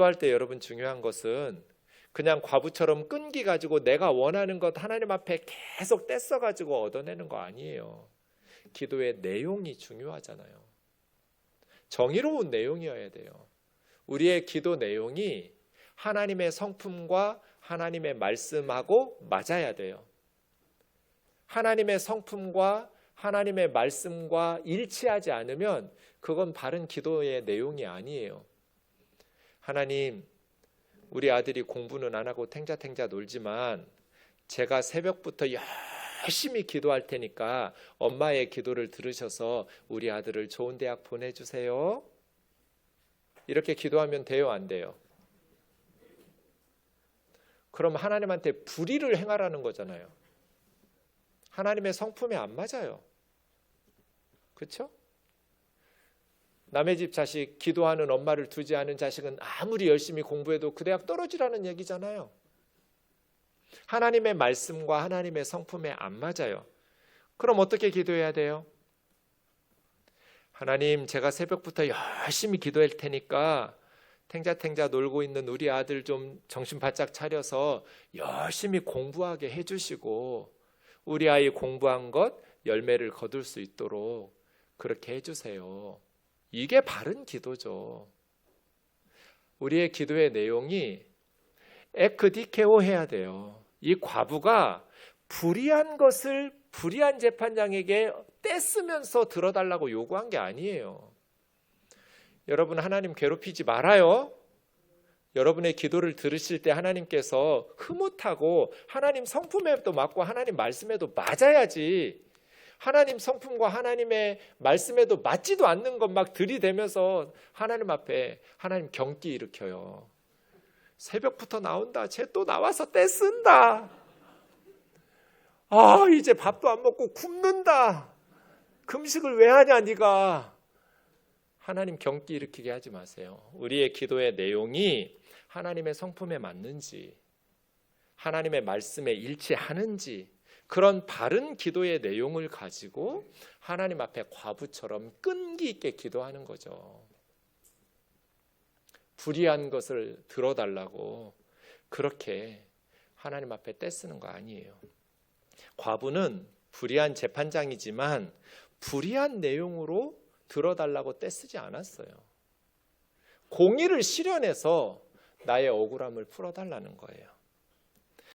기도할 때 여러분 중요한 것은 그냥 과부처럼 끈기 가지고 내가 원하는 것 하나님 앞에 계속 떼써 가지고 얻어내는 거 아니에요. 기도의 내용이 중요하잖아요. 정의로운 내용이어야 돼요. 우리의 기도 내용이 하나님의 성품과 하나님의 말씀하고 맞아야 돼요. 하나님의 성품과 하나님의 말씀과 일치하지 않으면 그건 바른 기도의 내용이 아니에요. 하나님, 우리 아들이 공부는 안 하고 탱자탱자 놀지만 제가 새벽부터 열심히 기도할 테니까 엄마의 기도를 들으셔서 우리 아들을 좋은 대학 보내주세요. 이렇게 기도하면 돼요, 안 돼요? 그럼 하나님한테 불의를 행하라는 거잖아요. 하나님의 성품에 안 맞아요. 그렇죠? 남의 집 자식 기도하는 엄마를 두지 않은 자식은 아무리 열심히 공부해도 그 대학 떨어지라는 얘기잖아요. 하나님의 말씀과 하나님의 성품에 안 맞아요. 그럼 어떻게 기도해야 돼요? 하나님, 제가 새벽부터 열심히 기도할 테니까 탱자탱자 놀고 있는 우리 아들 좀 정신 바짝 차려서 열심히 공부하게 해주시고 우리 아이 공부한 것 열매를 거둘 수 있도록 그렇게 해주세요. 이게 바른 기도죠. 우리의 기도의 내용이 에크디케오 해야 돼요. 이 과부가 불의한 것을 불의한 재판장에게 떼쓰면서 들어달라고 요구한 게 아니에요. 여러분 하나님 괴롭히지 말아요. 여러분의 기도를 들으실 때 하나님께서 흐뭇하고 하나님 성품에도 맞고 하나님 말씀에도 맞아야지. 하나님 성품과 하나님의 말씀에도 맞지도 않는 것 막 들이대면서 하나님 앞에 하나님 경기 일으켜요. 새벽부터 나온다. 쟤 또 나와서 떼쓴다. 아, 이제 밥도 안 먹고 굶는다. 금식을 왜 하냐, 네가. 하나님 경기 일으키게 하지 마세요. 우리의 기도의 내용이 하나님의 성품에 맞는지, 하나님의 말씀에 일치하는지, 그런 바른 기도의 내용을 가지고 하나님 앞에 과부처럼 끈기 있게 기도하는 거죠. 불의한 것을 들어달라고 그렇게 하나님 앞에 떼쓰는 거 아니에요. 과부는 불의한 재판장이지만 불의한 내용으로 들어달라고 떼쓰지 않았어요. 공의를 실현해서 나의 억울함을 풀어달라는 거예요.